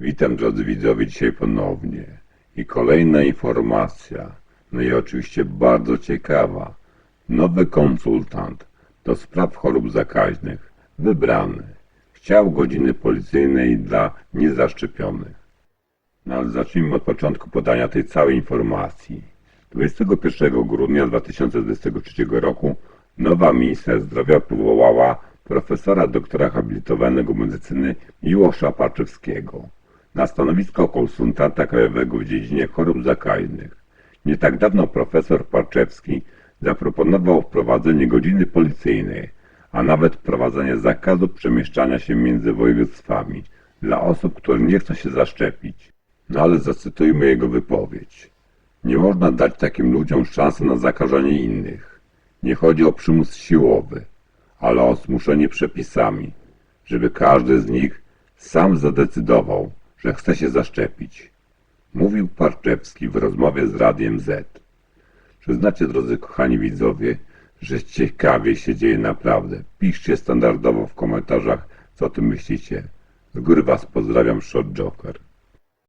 Witam drodzy widzowie dzisiaj ponownie. I kolejna informacja, no i oczywiście bardzo ciekawa. Nowy konsultant do spraw chorób zakaźnych, wybrany, chciał godziny policyjnej dla niezaszczepionych. No ale zacznijmy od początku podania tej całej informacji. 21 grudnia 2023 roku nowa minister zdrowia powołała profesora doktora habilitowanego medycyny Miłosza Parczewskiego na stanowisko konsultanta krajowego w dziedzinie chorób zakaźnych. Nie tak dawno profesor Parczewski zaproponował wprowadzenie godziny policyjnej, a nawet wprowadzenie zakazu przemieszczania się między województwami dla osób, które nie chcą się zaszczepić. No ale zacytujmy jego wypowiedź. Nie można dać takim ludziom szansy na zakażenie innych. Nie chodzi o przymus siłowy, ale o zmuszenie przepisami, żeby każdy z nich sam zadecydował, że chce się zaszczepić. Mówił Parczewski w rozmowie z Radiem Z. Przyznacie, drodzy kochani widzowie, że ciekawie się dzieje naprawdę. Piszcie standardowo w komentarzach, co o tym myślicie. Z góry Was pozdrawiam, Shot Joker.